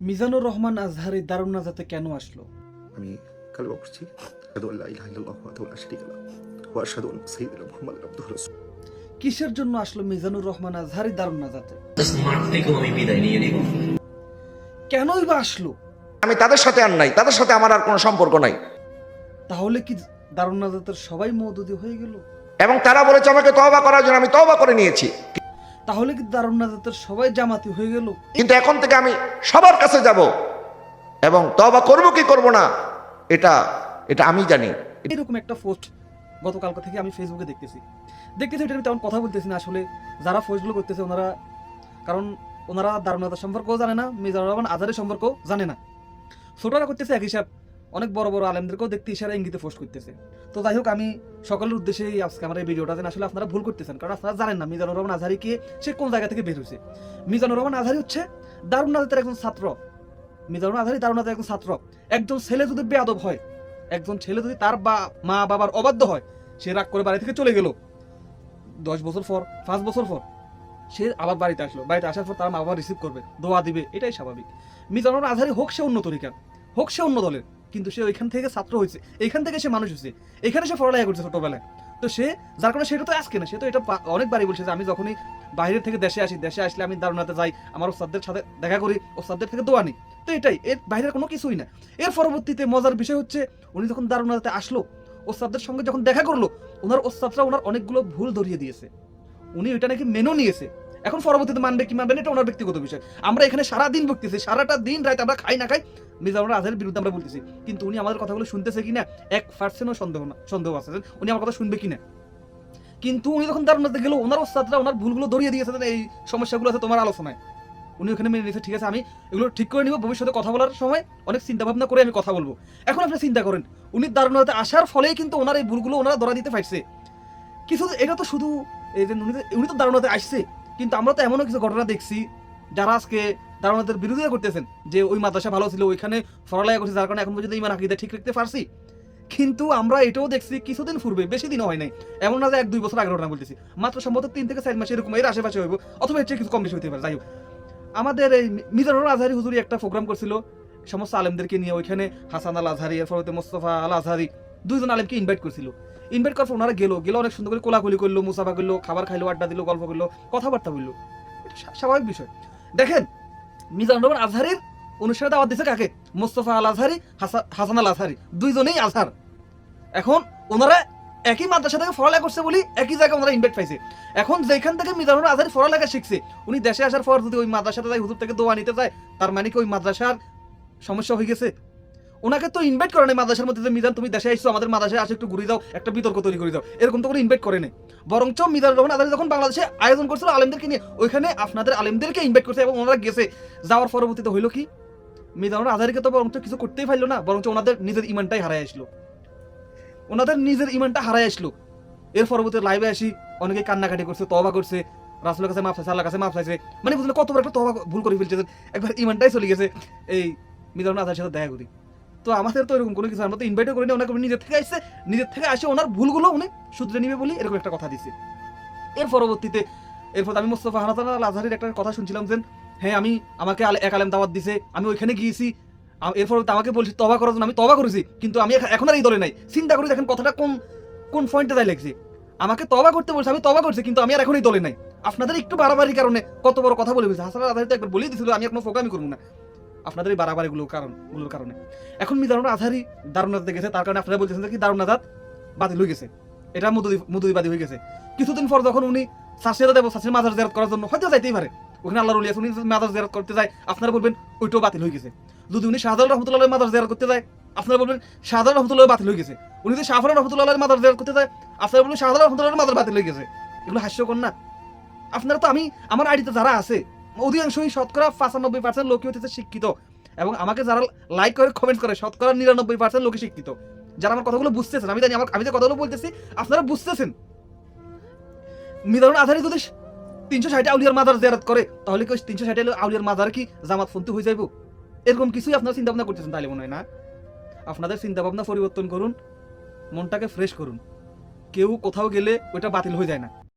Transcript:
মিজানুর রহমান আজহারি দারুণ নাজাতে কেন আসলো? আমি কালেমা পড়ছি। কিসের জন্য আসলো মিজানুর রহমান আজহারি দারুণ নাজাতে আমি বিদায় নিয়ে নিব কেনই বা আসলো? আমি তাদের সাথে আর নাই। তাদের সাথে আমার আর কোনো সম্পর্ক নাই। তাহলে কি দারুণ নাজাতের সবাই মৌদুদি হয়ে গেল? এবং তারা বলেছে আমাকে তওবা করার জন্য আমি তওবা করে নিয়েছি। তাহলে কি দারুণ নাজাতের সবাই জামাতি হয়ে গেল? কিন্তু এখন থেকে আমি সবার কাছে যাব এবং তওবা করব কি করব না এটা এটা আমি জানি। এরকম একটা পোস্ট গতকালকে থেকে আমি ফেসবুকে দেখতেছি। দেখতেছি এটা নিয়ে তেমন কথা বলতেছি না আসলে যারা পোস্টগুলো করতেছে ওনারা কারণ ওনারা দারুণতার সম্পর্কও জানে না মিজানুর রহমান আজারের সম্পর্কও জানে না। ছোটরা করতেছে এক হিসাব অনেক বড় বড় আলেমদেরকেও দেখতে ইশারা ইঙ্গিতে পোস্ট করতেছে। তো যাই হোক, আমি সকলের উদ্দেশ্যেই আজকে আমার এই ভিডিওটা দেন আসলে আপনারা ভুল করতেছেন। কারণ আপনারা জানেন না মিজানুর রহমান আজহারি কে, সে কোন জায়গা থেকে বের হয়েছে। মিজানুর রহমান আজহারি হচ্ছে দারুণ নাজাতের একজন ছাত্র। মিজানুর আজহারি দারুণ নাজাতের একজন ছাত্র। একজন ছেলে যদি বেয়াদব হয়, একজন ছেলে যদি তার বা, মা বাবার অবাধ্য হয়, সে রাগ করে বাড়ি থেকে চলে গেল। দশ বছর পর, পাঁচ বছর পর, সে আবার বাড়িতে আসলো। বাড়িতে আসার পর তার মা বাবা রিসিভ করবে, দোয়া দিবে, এটাই স্বাভাবিক। মিজানুর আজহারি হোক সে অন্য তরিকার, হোক সে অন্য দলের। কিন্তু সে ওইখান থেকে ছাত্র হয়েছে। এখান থেকে সে মানুষ হয়েছে। এখানে সে পড়ালেখা করছে ছোটবেলায়। তো সে, যার কারণে সেটা তো আজকে না, সে তো এটা অনেকবারই বলছে যে আমি যখনই বাইরের থেকে দেশে আসি, দেশে আসলে আমি দারুণাতে যাই, আমার ওস্তাদদের সাথে দেখা করি, ওস্তাদদের থেকে দোয়া নিই। তো এটাই, এর বাইরের কোনো কিছুই না। এর পরবর্তীতে মজার বিষয় হচ্ছে, উনি যখন দারুণাতে আসলো, ওস্তাদদের সঙ্গে যখন দেখা করল, ওনার ওস্তাদরা ওনার অনেকগুলো ভুল ধরিয়ে দিয়েছে। উনি ওইটা নাকি মেনেও নিয়েছে। এখন পরবর্তীতে মানবে কি মানবে না, এটা ওনার ব্যক্তিগত বিষয়। আমরা এখানে সারা দিন বকতেছি, সারাটা দিন রাত আমরা খাই না খাই, মিজানুর আজহারের বিরুদ্ধে আমরা বলতেছি। কিন্তু উনি আমাদের কথাগুলো শুনতেছে কিনা, এক পার্সেন্টও সন্দেহ না সন্দেহ আছে উনি আমার কথা শুনবে কিনা। কিন্তু উনি যখন দারুণাতে গেল, ওনার ওস্তাদরা ওনার ভুলগুলো ধরিয়ে দিয়েছে এই সমস্যাগুলো আছে তোমার আলোচনায়। উনি ওখানে মেনে নিয়েছে, ঠিক আছে, আমি এগুলো ঠিক করে নিব, ভবিষ্যতে কথা বলার সময় অনেক চিন্তা ভাবনা করে আমি কথা বলব। এখন আপনি চিন্তা করেন, উনি দারুণাতে আসার ফলেই কিন্তু ওনার এই ভুলগুলো ওনারা ধরা দিতে পারছে। কিছু এটা তো শুধু এই যে উনি তো দারুণাতে আসছে। কিন্তু আমরা তো এমনও কিছু ঘটনা দেখছি যারা আজকে দারুণাতের বিরোধিতা করতেছেন যে ওই মাদ্রাসা ভালো ছিল, ওইখানে ফরালাইয়া করছে, যার কারণে এখন পর্যন্ত ইমান আকিদা ঠিক রাখতে পারছি। কিন্তু আমরা এটাও দেখছি কিছুদিন পূর্বে, বেশি দিনও হয় নাই। এমন না যে এক, দুই বছর আগে ঘটনা বলতেছি। মাত্র সম্ভবত তিন থেকে চার মাস এরকম এর আশেপাশে হইব, অথবা এর কিছু কম বেশি হতে পারে। যাই হোক, আমাদের এই মিজানুর আজহারি হুজুরি একটা প্রোগ্রাম করছিল, সমস্ত আলেমদেরকে নিয়ে ওইখানে হাসান আল আজহারি হতে মোস্তফা আল আজহারি, দুইজন আলেমকে ইনভাইট করছিল। ইনভাইট করার পর ওনারা গেলো। গেলো অনেক সুন্দর করে কোলাকুলি করল, মুসাফা করল, খাবার খাইলো, আড্ডা দিল, গল্প করল, কথাবার্তা বলল। এটা স্বাভাবিক বিষয়। দেখেন মিজানুর রহমান আজহারির অনুষ্ঠানে দাওয়াত দিছে কাকে? মোস্তফা আল আজহারি হাসা- হাসান আল আজহারি দুইজনেই আজহার। এখন ওনারা একই মাদ্রাসা থেকে পড়ালেখা করছে বলি একই জায়গায় ওনারা ইনভাইট পাইছে। এখন যেখান থেকে মিজানুর আজহারি পড়ালেখা শিখছে, উনি দেশে আসার পর যদি ওই মাদ্রাসাতে যায়, হুজুর থেকে দোয়া নিতে যায়, তার মানে কি ওই মাদ্রাসার সমস্যা হয়ে গেছে? ওনাকে তো ইনভাইট করে নাই মাদ্রাসার মধ্যে যে, মিজান, তুমি দেশে আইসো আমাদের মাদ্রাসায় আসে, একটু ঘুরে দাও, একটা বিতর্ক তৈরি করে দাও। এরকম তো করে ইনভাইট করে নাই। বরঞ্চ মিজানুর রহমান আজহারি যখন বাংলাদেশে আয়োজন করছিল, আলেমদেরকে নিয়ে, ওইখানে আপনাদের আলেমদেরকে ইনভাইট করছে এবং ওনারা গেছে। যাওয়ার পরবর্তীতে হইল কি? মিজানুর আজহারিকে তো বরঞ্চ কিছু করতেই পারল না, বরঞ্চ ওনাদের নিজের ইমানটাই হারায় আসলো। ওনাদের নিজের ইমানটা হারাই আসলো। এর পরবর্তী লাইভে আসি অনেকে কান্নাকাটি করছে তবা করছে, রাসুলের কাছে মাফ চাইছে আল্লাহর কাছে মাফ চাইছে। মানে বুঝলে কত বড় একটা তবা ভুল করে ফেলছে একবার ইমানটাই চলে গেছে। এই মিজানুর আজহারের সাথে দেখা করি। তো আমাদের তো এরকম কোনো কিছু, আমরা তো ইনভাইটও করিনি, ওনাকে নিজের থেকে আসছে, নিজের থেকে আসে ওনার ভুলগুলো উনি শুধরে নিবে বলি এরকম একটা কথা দিছে। এর পরবর্তীতে, এরপর আমি মোস্তফা হানাতান আজহারির একটা কথা শুনছিলাম যে হ্যাঁ আমি আমাকে এক আলেম দাওয়াত দিছে, আমি ওইখানে গিয়েছি এরপর আমাকে বলছি তবা করার জন্য আমি তবা করেছি, কিন্তু আমি এখন আর এই দলে নাই। চিন্তা করি দেখেন কথাটা কোন কোন পয়েন্টে তাই লেগছে। আমাকে তবা করতে বলছে, আমি তবা করছি, কিন্তু আমি আর এখন এই দলে নাই। আপনাদের একটু বাড়াবাড়ির কারণে কত বড় কথা বলে ফেলছে। হাসান তো একবার বলেই দিছিল, আমি এখনও ফোকামি করব না। আপনাদের এই বাড়াবাড়িগুলোর কারণগুলোর কারণে। এখন মিজানুর আজহারি দারুণাতে গেছে তার কারণে আপনারা বলতেছেন যে কি দারুণাজাত বাতিল হয়ে গেছে। এটা মুদুদি মুদুদিবাদী হয়ে গেছে। কিছুদিন পর যখন উনি শাসিরা দেব শাসির মাজার জেরাত করার জন্য হয়তো যাইতেই পারে। ওখানে আল্লাহ রুলি আছে, উনি মাজার জেরাত করতে যায়, আপনারা বলবেন ওইটাও বাতিল হয়ে গেছে। যদি উনি শাহজাল রহমতুল্লাহ মাজার জেরাত করতে যায়, আপনারা বলবেন শাহজাল রহমতুল্লাহ বাতিল হয়ে গেছে। উনি যদি শাহফার রহমতুল্লাহ মাজার জেরাত করতে যায়, আপনারা বলবেন শাহজাল রহমতুল্লাহ মাজার বাতিল হয়ে গেছে। এগুলো হাস্যকর না। আপনারা তো আমি আমার আইডিতে যারা আছে অধিকাংশই শতকরা পঁচানব্বই পার্সেন্ট লোকই হচ্ছে শিক্ষিত এবং আমাকে যারা লাইক করে কমেন্ট করে, শতকরা নিরানব্বই পার্সেন্ট লোকে শিক্ষিত। যারা আমার কথাগুলো বুঝতেছেন, আমি জানি আমার আমি যে কথাগুলো বলতেছি, আপনারা বুঝতেছেন। মিজানুর আধারি যদি তিনশো ষাট আউলিয়ার মাজার জেরাত করে, তাহলে কি তিনশো ষাট আউলিয়ার মাজার কি জামাত ফন্তি হয়ে যাইব? এরকম কিছুই আপনারা চিন্তা ভাবনা করতেছেন তাহলে মনে হয় না? আপনাদের চিন্তা ভাবনা পরিবর্তন করুন, মনটাকে ফ্রেশ করুন। কেউ কোথাও গেলে ওইটা বাতিল হয়ে যায় না।